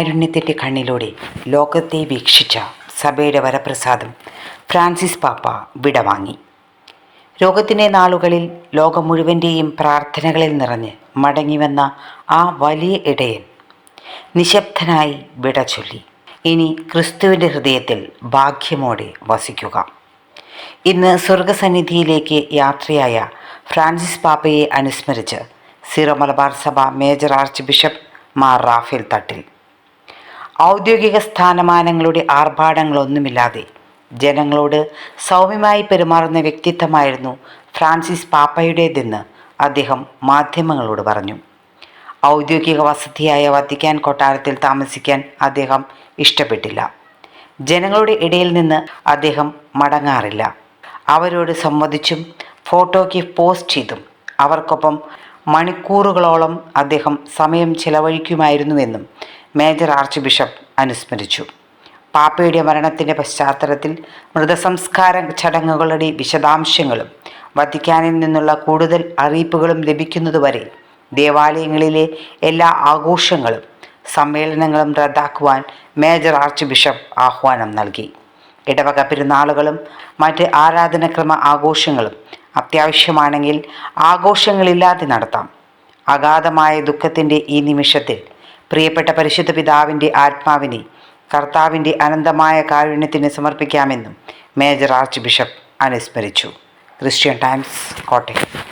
കാരുണ്യത്തിന്റെ കണ്ണിലൂടെ ലോകത്തെ വീക്ഷിച്ച സഭയുടെ വരപ്രസാദം ഫ്രാൻസിസ് പാപ്പ വിടവാങ്ങി രോഗത്തിന്റെ നാളുകളിൽ ലോകം മുഴുവന്റെയും പ്രാർത്ഥനകളിൽ നിറഞ്ഞ് മടങ്ങിവന്ന ആ വലിയ ഇടയൻ നിശബ്ദനായി വിട ചൊല്ലി. ഇനി ക്രിസ്തുവിന്റെ ഹൃദയത്തിൽ ഭാഗ്യമോടെ വസിക്കുക. ഇന്ന് സ്വർഗസന്നിധിയിലേക്ക് യാത്രയായ ഫ്രാൻസിസ് പാപ്പയെ അനുസ്മരിച്ച് സിറോ മലബാർ സഭ major archbishop Mar Raphael Thattil ഔദ്യോഗിക സ്ഥാനമാനങ്ങളുടെ ആർഭാടങ്ങളൊന്നുമില്ലാതെ ജനങ്ങളോട് സൗമ്യമായി പെരുമാറുന്ന വ്യക്തിത്വമായിരുന്നു ഫ്രാൻസിസ് പാപ്പയുടേതെന്ന് അദ്ദേഹം മാധ്യമങ്ങളോട് പറഞ്ഞു. ഔദ്യോഗിക വസതിയായ വത്തിക്കാൻ കൊട്ടാരത്തിൽ താമസിക്കാൻ അദ്ദേഹം ഇഷ്ടപ്പെട്ടില്ല. ജനങ്ങളുടെ ഇടയിൽ നിന്ന് അദ്ദേഹം മടങ്ങാറില്ല. അവരോട് സംവദിച്ചും ഫോട്ടോയ്ക്ക് പോസ്റ്റ് ചെയ്തും അവർക്കൊപ്പം മണിക്കൂറുകളോളം അദ്ദേഹം സമയം ചെലവഴിക്കുമായിരുന്നുവെന്നും മേജർ ആർച്ച് ബിഷപ്പ് അനുസ്മരിച്ചു. പാപ്പയുടെ മരണത്തിന്റെ പശ്ചാത്തലത്തിൽ മൃതസംസ്കാര ചടങ്ങുകളുടെ വിശദാംശങ്ങളും വത്തിക്കാനിൽ നിന്നുള്ള കൂടുതൽ അറിയിപ്പുകളും ലഭിക്കുന്നതുവരെ ദേവാലയങ്ങളിലെ എല്ലാ ആഘോഷങ്ങളും സമ്മേളനങ്ങളും റദ്ദാക്കുവാൻ മേജർ ആർച്ച് ബിഷപ്പ് ആഹ്വാനം നൽകി. ഇടവക പെരുന്നാളുകളും മറ്റ് ആരാധനക്രമ ആഘോഷങ്ങളും അത്യാവശ്യമാണെങ്കിൽ ആഘോഷങ്ങളില്ലാതെ നടത്താം. അഗാധമായ ദുഃഖത്തിന്റെ ഈ നിമിഷത്തിൽ പ്രിയപ്പെട്ട പരിശുദ്ധ പിതാവിന്റെ ആത്മാവിനെ കർത്താവിന്റെ അനന്തമായ കാരുണ്യത്തിന് സമർപ്പിക്കാമെന്നും മേജർ ആർച്ച് ബിഷപ്പ് അനുസ്മരിച്ചു. Christian Times Kottayam.